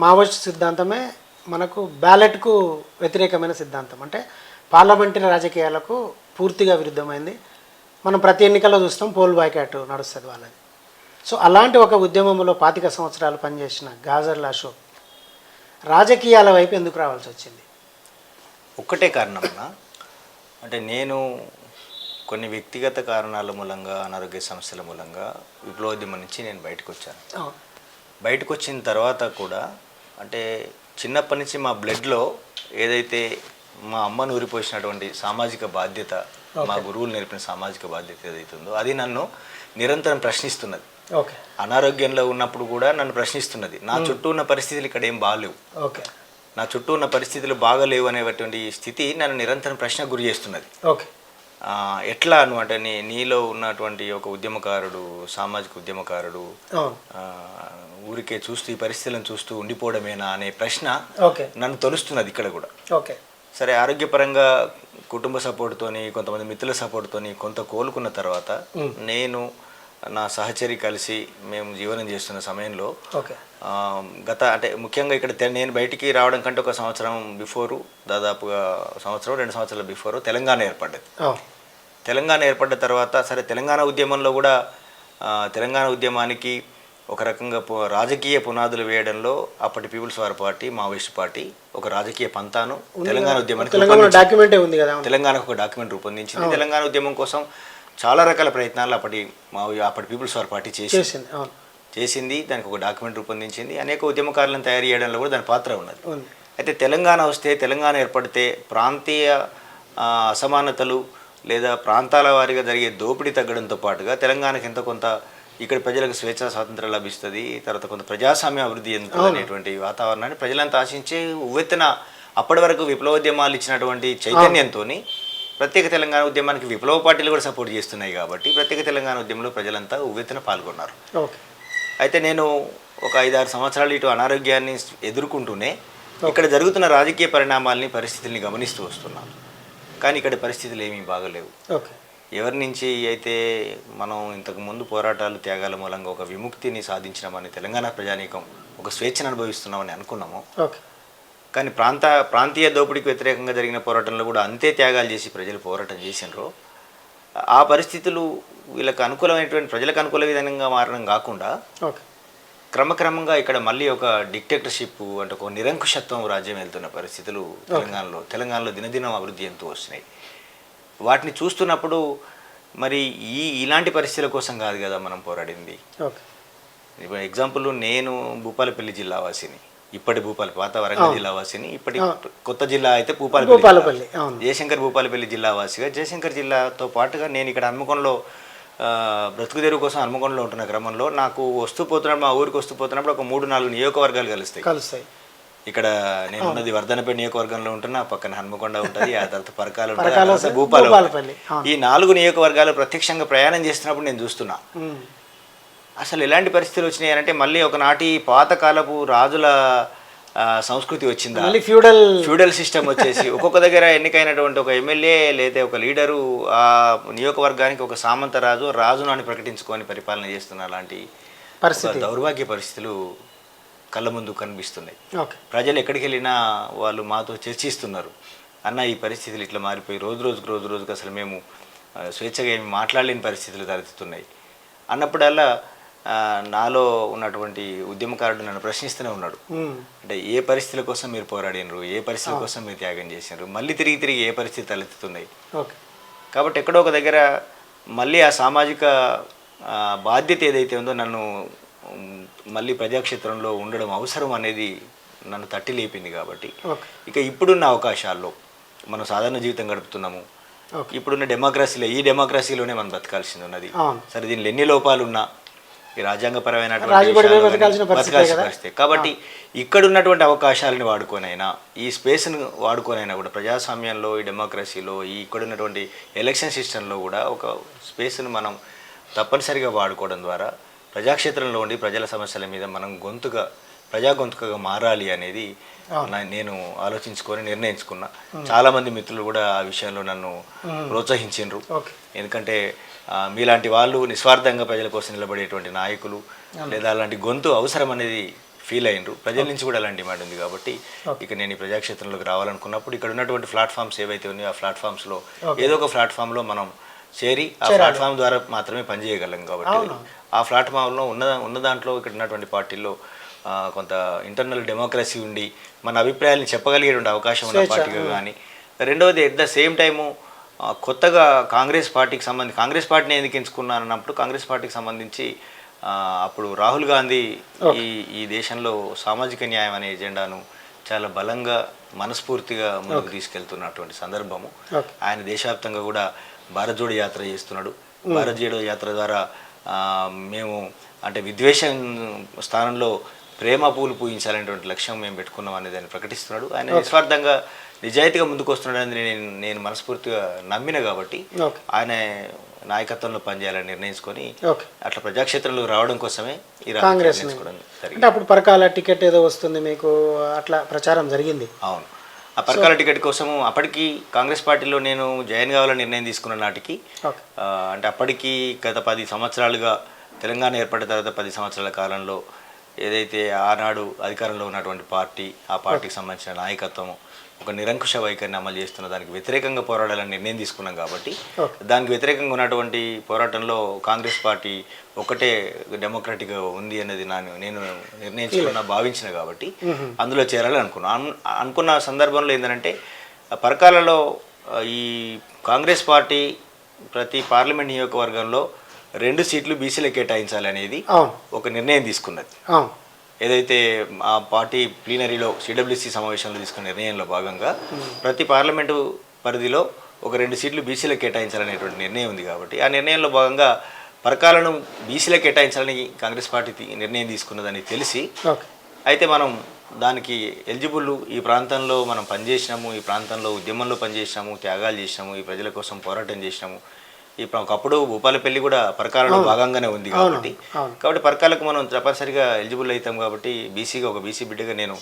Maoist సిద్ధాంతమే మనకు బ్యాలెట్కు వ్యతిరేకమైన సిద్ధాంతం. అంటే పార్లమెంటరీ రాజకీయాలకు పూర్తిగా విరుద్ధమైంది. మనం ప్రతి ఎన్నికల్లో చూస్తాం పోల్ బాయ్కాట్ నడుస్తుంది వాళ్ళది. సో అలాంటి ఒక ఉద్యమంలో పాతిక సంవత్సరాలు పనిచేసిన గాజర్ల అశోక్ రాజకీయాల వైపు ఎందుకు రావాల్సి వచ్చింది? ఒక్కటే కారణమన్నా అంటే నేను కొన్ని వ్యక్తిగత కారణాల మూలంగా అనారోగ్య సమస్యల మూలంగా విప్లవోద్యమం నుంచి నేను బయటకు వచ్చాను. బయటకు వచ్చిన తర్వాత కూడా అంటే చిన్నప్పటి నుంచి మా బ్లడ్లో ఏదైతే మా అమ్మను ఊరిపోసినటువంటి సామాజిక బాధ్యత మా గురువులు నేర్పిన సామాజిక బాధ్యత ఏదైతే ఉందో అది నన్ను నిరంతరం ప్రశ్నిస్తున్నది. ఓకే. అనారోగ్యంలో ఉన్నప్పుడు కూడా నన్ను ప్రశ్నిస్తున్నది. నా చుట్టూ ఉన్న పరిస్థితులు ఇక్కడ ఏం బాగాలేవు ఓకే. నా చుట్టూ ఉన్న పరిస్థితులు బాగలేవు అనేటువంటి స్థితి నన్ను నిరంతరం ప్రశ్న గురి చేస్తున్నది. ఓకే. ఎట్లా అను అంటే నీ నీలో ఉన్నటువంటి ఒక ఉద్యమకారుడు సామాజిక ఉద్యమకారుడు ఊరికే చూస్తూ ఈ పరిస్థితులను చూస్తూ ఉండిపోవడమేనా అనే ప్రశ్న ఓకే. నన్ను తొలుస్తున్నది ఇక్కడ కూడా. ఓకే. సరే ఆరోగ్యపరంగా కుటుంబ సపోర్ట్తోని కొంతమంది మిత్రుల సపోర్ట్తోని కొంత కోలుకున్న తర్వాత నేను నా సహచరి కలిసి మేము జీవనం చేస్తున్న సమయంలో గత అంటే ముఖ్యంగా ఇక్కడ నేను బయటికి రావడం కంటే ఒక సంవత్సరం బిఫోరు దాదాపుగా సంవత్సరం రెండు సంవత్సరాల బిఫోరు తెలంగాణ ఏర్పడ్డది. తెలంగాణ ఏర్పడ్డ తర్వాత సరే తెలంగాణ ఉద్యమంలో కూడా తెలంగాణ ఉద్యమానికి ఒక రకంగా రాజకీయ పునాదులు వేయడంలో అప్పటి People's War party Maoist party ఒక రాజకీయ పంతాను తెలంగాణ ఉద్యమానికి తెలంగాణ డాక్యుమెంటే ఉంది కదా. అవును. తెలంగాణకు ఒక డాక్యుమెంట్ రూపొందించింది. తెలంగాణ ఉద్యమం కోసం చాలా రకాల ప్రయత్నాలు అప్పటి మా అప్పటి పీపుల్స్ వార్ పార్టీ చేసి చేసింది చేసింది. దానికి ఒక డాక్యుమెంట్ రూపొందించింది. అనేక ఉద్యమకారులను తయారు చేయడంలో కూడా దాని పాత్ర ఉన్నది. అయితే తెలంగాణ వస్తే తెలంగాణ ఏర్పడితే ప్రాంతీయ అసమానతలు లేదా ప్రాంతాల వారీగా జరిగే దోపిడీ తగ్గడంతో పాటుగా తెలంగాణకి ఎంత కొంత ఇక్కడ ప్రజలకు స్వేచ్ఛ స్వాతంత్రం లభిస్తుంది. తర్వాత కొంత ప్రజాస్వామ్య అభివృద్ధి అనేటువంటి వాతావరణాన్ని ప్రజలంతా ఆశించే ఉవ్వెత్తున అప్పటి వరకు విప్లవోద్యమాలు ఇచ్చినటువంటి చైతన్యంతో ప్రత్యేక తెలంగాణ ఉద్యమానికి విప్లవ పార్టీలు కూడా సపోర్ట్ చేస్తున్నాయి కాబట్టి ప్రత్యేక తెలంగాణ ఉద్యమంలో ప్రజలంతా ఉవ్వెత్తున పాల్గొన్నారు. అయితే నేను ఒక ఐదారు సంవత్సరాలు ఇటు అనారోగ్యాన్ని ఎదుర్కొంటూనే ఇక్కడ జరుగుతున్న రాజకీయ పరిణామాల్ని పరిస్థితుల్ని గమనిస్తూ వస్తున్నాను. కానీ ఇక్కడ పరిస్థితులు ఏమీ బాగలేవు. ఓకే. ఎవరి నుంచి అయితే మనం ఇంతకు ముందు పోరాటాలు త్యాగాల మూలంగా ఒక విముక్తిని సాధించినామని తెలంగాణ ప్రజానీకం ఒక స్వేచ్ఛను అనుభవిస్తున్నామని అనుకున్నాము ఓకే. కానీ ప్రాంత ప్రాంతీయ దోపిడీకి వ్యతిరేకంగా జరిగిన పోరాటంలో కూడా అంతే త్యాగాలు చేసి ప్రజలు పోరాటం చేసినారో. ఆ పరిస్థితులు వీళ్ళకి అనుకూలమైనటువంటి ప్రజలకు అనుకూల విధంగా మారడం కాకుండా క్రమక్రమంగా ఇక్కడ మళ్ళీ ఒక డిక్టేటర్షిప్ అంటే ఒక నిరంకుశత్వం రాజ్యం వెళ్తున్న పరిస్థితులు తెలంగాణలో తెలంగాణలో దినదినం అభివృద్ధి ఎంతూ వస్తున్నాయి. వాటిని చూస్తున్నప్పుడు మరి ఈ ఇలాంటి పరిస్థితుల కోసం కాదు కదా మనం పోరాడింది. ఇప్పుడు ఎగ్జాంపుల్ నేను భూపాలపల్లి జిల్లా వాసిని ఇప్పటి భూపాల పాత వరంగల్ జిల్లా వాసిని ఇప్పటి కొత్త జిల్లా అయితే భూపాలపల్లి భూపాలపల్లి. జయశంకర్ భూపాలపల్లి జిల్లా వాసిగా జయశంకర్ జిల్లాతో పాటుగా నేను ఇక్కడ హన్మకొండలో ఆ, బ్రతుకు తెరువు కోసం హన్మకొండలో ఉంటున్న క్రమంలో నాకు వస్తూ పోతున్నప్పుడు మా ఊరికి వస్తూ పోతున్నప్పుడు ఒక మూడు నాలుగు నియోజకవర్గాలు కలుస్తాయి. కలుస్తాయి. ఇక్కడ నేను ఉన్నది వర్ధనపేట నియోజకవర్గంలో ఉంటున్నా పక్కన హన్మకొండ ఉంటుంది ఆ తర్వాత పరకాలు ఉంటుంది భూపాలు భూపాలపల్లి. ఈ నాలుగు నియోజకవర్గాలు ప్రత్యక్షంగా ప్రయాణం చేస్తున్నప్పుడు నేను చూస్తున్నా. అసలు ఎలాంటి పరిస్థితులు వచ్చినాయి అంటే మళ్ళీ ఒకనాటి పాతకాలపు రాజుల సంస్కృతి వచ్చిందా? మళ్ళీ ఫ్యూడల్ ఫ్యూడల్ సిస్టమ్ వచ్చేసి ఒక్కొక్క దగ్గర ఎన్నికైనటువంటి ఒక ఎమ్మెల్యే లేదా ఒక లీడరు ఆ నియోజకవర్గానికి ఒక సామంత రాజు రాజును అని ప్రకటించుకొని పరిపాలన చేస్తున్న అలాంటి పరిస్థితి. దౌర్భాగ్య పరిస్థితులు కళ్ళ ముందు కనిపిస్తున్నాయి. ఓకే. ప్రజలు ఎక్కడికి వెళ్ళినా వాళ్ళు మాతో చర్చిస్తున్నారు. అన్న ఈ పరిస్థితులు ఇట్లా మారిపోయి రోజు రోజుకు రోజు రోజుకు అసలు మేము స్వేచ్ఛగా ఏమి మాట్లాడలేని పరిస్థితులు తలెత్తుతున్నాయి అన్నప్పుడల్లా నాలో ఉన్నటువంటి ఉద్యమకారుడు నన్ను ప్రశ్నిస్తూనే ఉన్నాడు. అంటే ఏ పరిస్థితుల కోసం మీరు పోరాడినరు? ఏ పరిస్థితుల కోసం మీరు త్యాగం చేసినారు? మళ్ళీ తిరిగి తిరిగి ఏ పరిస్థితి తలెత్తుతున్నాయి? కాబట్టి ఎక్కడో ఒక దగ్గర మళ్ళీ ఆ సామాజిక బాధ్యత ఏదైతే ఉందో నన్ను మళ్ళీ ప్రజాక్షేత్రంలో ఉండడం అవసరం అనేది నన్ను తట్టి లేపింది కాబట్టి. ఇక ఇప్పుడున్న అవకాశాల్లో మనం సాధారణ జీవితం గడుపుతున్నాము. ఇప్పుడున్న డెమోక్రసీలో ఈ డెమోక్రసీలోనే మనం బతకాల్సింది ఉన్నది. సరే దీనిలో ఎన్ని లోపాలు ఉన్నా ఈ రాజ్యాంగపరమైన పరిస్థితే కాబట్టి ఇక్కడ ఉన్నటువంటి అవకాశాలను వాడుకోనైనా ఈ స్పేస్ను వాడుకోనైనా కూడా ప్రజాస్వామ్యంలో ఈ డెమోక్రసీలో ఈ ఇక్కడ ఉన్నటువంటి ఎలక్షన్ సిస్టంలో కూడా ఒక స్పేస్ను మనం తప్పనిసరిగా వాడుకోవడం ద్వారా ప్రజాక్షేత్రంలో ఉండి ప్రజల సమస్యల మీద మనం గొంతుగా ప్రజా గొంతుకగా మారాలి అనేది నేను ఆలోచించుకొని నిర్ణయించుకున్నా. చాలా మంది మిత్రులు కూడా ఆ విషయంలో నన్ను ప్రోత్సహించిండ్రు. ఎందుకంటే మీలాంటి వాళ్ళు నిస్వార్థంగా ప్రజల కోసం నిలబడేటువంటి నాయకులు లేదా అలాంటి గొంతు అవసరం అనేది ఫీల్ అయినరు. ప్రజల నుంచి కూడా అలాంటి డిమాండ్ ఉంది కాబట్టి ఇక నేను ఈ ప్రజాక్షేత్రంలోకి రావాలనుకున్నప్పుడు ఇక్కడ ఉన్నటువంటి ప్లాట్ఫామ్స్ ఏవైతే ఉన్నాయో ఆ ప్లాట్ఫామ్స్లో ఏదో ఒక ప్లాట్ఫామ్లో మనం చేరి ఆ ప్లాట్ఫామ్ ద్వారా మాత్రమే పనిచేయగలం కాబట్టి ఆ ప్లాట్ఫామ్లో ఉన్న ఉన్న దాంట్లో ఇక్కడ ఉన్నటువంటి పార్టీల్లో కొంత ఇంటర్నల్ డెమోక్రసీ ఉండి మన అభిప్రాయాలను చెప్పగలిగేటువంటి అవకాశం ఉన్న పార్టీగా కానీ రెండవది ఎట్ ద సేమ్ టైము కొత్తగా కాంగ్రెస్ పార్టీకి సంబంధించి కాంగ్రెస్ పార్టీని ఎందుకు ఎంచుకున్నాను అన్నప్పుడు కాంగ్రెస్ పార్టీకి సంబంధించి అప్పుడు రాహుల్ గాంధీ ఈ ఈ దేశంలో సామాజిక న్యాయం అనే ఎజెండాను చాలా బలంగా మనస్ఫూర్తిగా ముందుకు తీసుకెళ్తున్నటువంటి సందర్భము. ఆయన దేశవ్యాప్తంగా కూడా భారత్ జోడో యాత్ర చేస్తున్నాడు. భారత్ జోడో యాత్ర ద్వారా మేము అంటే విద్వేషం స్థానంలో ప్రేమ పూలు పూజించాలనేటువంటి లక్ష్యం మేము పెట్టుకున్నాం అనేది ఆయన ప్రకటిస్తున్నాడు. ఆయన నిస్వార్థంగా నిజాయితీగా ముందుకు వస్తున్నాడు అనేది నేను నేను మనస్ఫూర్తిగా నమ్మిన కాబట్టి. ఆయన నాయకత్వంలో పనిచేయాలని నిర్ణయించుకొని అట్లా ప్రజాక్షేత్రంలో రావడం కోసమే ఈ కాంగ్రెస్ అంటే అప్పుడు పరకాల టికెట్ ఏదో వస్తుంది మీకు అట్లా ప్రచారం జరిగింది. అవును. ఆ పరకాల టికెట్ కోసము అప్పటికి కాంగ్రెస్ పార్టీలో నేను జాయిన్ కావాలని నిర్ణయం తీసుకున్న నాటికి అంటే అప్పటికి గత పది సంవత్సరాలుగా తెలంగాణ ఏర్పడిన తర్వాత పది సంవత్సరాల కాలంలో ఏదైతే ఆనాడు అధికారంలో ఉన్నటువంటి పార్టీ ఆ పార్టీకి సంబంధించిన నాయకత్వము ఒక నిరంకుశ వైఖరిని అమలు చేస్తున్న దానికి వ్యతిరేకంగా పోరాడాలని నిర్ణయం తీసుకున్నాం కాబట్టి. దానికి వ్యతిరేకంగా ఉన్నటువంటి పోరాటంలో కాంగ్రెస్ పార్టీ ఒకటే డెమోక్రటిక్గా ఉంది అనేది నేను నేను నిర్ణయించుకున్న భావించిన కాబట్టి అందులో చేరాలని అనుకున్నాను అను- అనుకున్న సందర్భంలో ఏంటంటే పరకాలలో ఈ కాంగ్రెస్ పార్టీ ప్రతి పార్లమెంట్ నియోజకవర్గంలో రెండు సీట్లు బీసీలకు కేటాయించాలి అనేది అవును. ఒక నిర్ణయం తీసుకున్నది. ఏదైతే ఆ పార్టీ ప్లీనరీలో సిడబ్ల్యూసీ సమావేశంలో తీసుకున్న నిర్ణయంలో భాగంగా ప్రతి పార్లమెంటు పరిధిలో ఒక రెండు సీట్లు బీసీలకు కేటాయించాలనేటువంటి నిర్ణయం ఉంది కాబట్టి ఆ నిర్ణయంలో భాగంగా పరకాలను బీసీలకు కేటాయించాలని కాంగ్రెస్ పార్టీ నిర్ణయం తీసుకున్నదని తెలిసి అయితే మనం దానికి ఎలిజిబుల్ ఈ ప్రాంతంలో మనం పనిచేసినాము ఈ ప్రాంతంలో ఉద్యమంలో పనిచేసినాము త్యాగాలు చేసినాము ఈ ప్రజల కోసం పోరాటం చేసినాము ప్ర- ఒకప్పుడు భూపాలపల్లి కూడా పరకాలలో భాగంగానే ఉంది కాబట్టి. కాబట్టి పరకాలకు మనం తప్పనిసరిగా ఎలిజిబుల్ అవుతాం కాబట్టి బీసీగా ఒక బీసీ బిడ్డగా నేను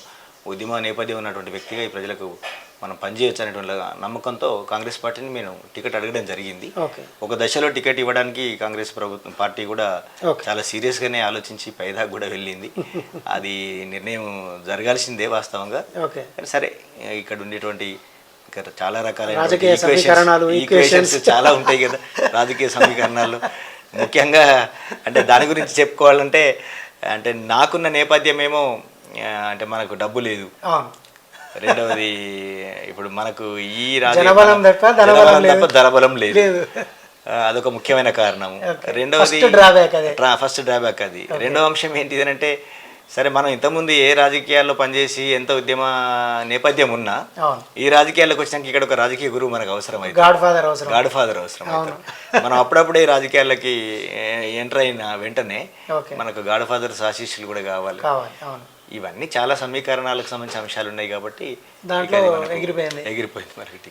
ఉద్యమ నేపథ్యం ఉన్నటువంటి వ్యక్తిగా ఈ ప్రజలకు మనం పనిచేయొచ్చు అనేటువంటి నమ్మకంతో కాంగ్రెస్ పార్టీని నేను టికెట్ అడగడం జరిగింది. ఒక దశలో టికెట్ ఇవ్వడానికి కాంగ్రెస్ ప్రభుత్వం పార్టీ కూడా. చాలా సీరియస్గానే ఆలోచించి పైదాకా కూడా వెళ్ళింది. అది నిర్ణయం జరగాల్సిందే వాస్తవంగా. కానీ సరే ఇక్కడ ఉండేటువంటి చాలా రకాలైన రాజకీయ సమీకరణాలు, ఈక్వేషన్స్ చాలా ఉంటాయి కదా రాజకీయ సమీకరణాలు. ముఖ్యంగా అంటే దాని గురించి చెప్పుకోవాలంటే అంటే నాకున్న నేపథ్యం ఏమో అంటే మనకు డబ్బు లేదు. రెండవది ఇప్పుడు మనకు ఈ రాజ- జనబలం తప్ప ధనబలం లేదు. అదొక ముఖ్యమైన కారణం. రెండవది. ఫస్ట్ డ్రాబ్యాక్ అది. రెండవ అంశం ఏంటిది అంటే సరే మనం ఇంతకుముందు ఏ రాజకీయాల్లో పనిచేసి ఎంత ఉద్యమ నేపథ్యం ఉన్నా ఈ రాజకీయాల్లోకి వచ్చినాక ఇక్కడ ఒక రాజకీయ గురువు మనకు అవసరం అయితే గాడ్ ఫాదర్ అవసరం గాడ్ ఫాదర్ అవసరం మనం అప్పుడప్పుడే రాజకీయాలకి ఎంటర్ అయిన వెంటనే మనకు గాడ్ ఫాదర్స్ ఆశీస్సులు కూడా కావాలి. ఇవన్నీ చాలా సమీకరణాలకు సంబంధించిన అంశాలు ఉన్నాయి కాబట్టి ఎగిరిపోయింది. ఎగిరిపోయింది మరి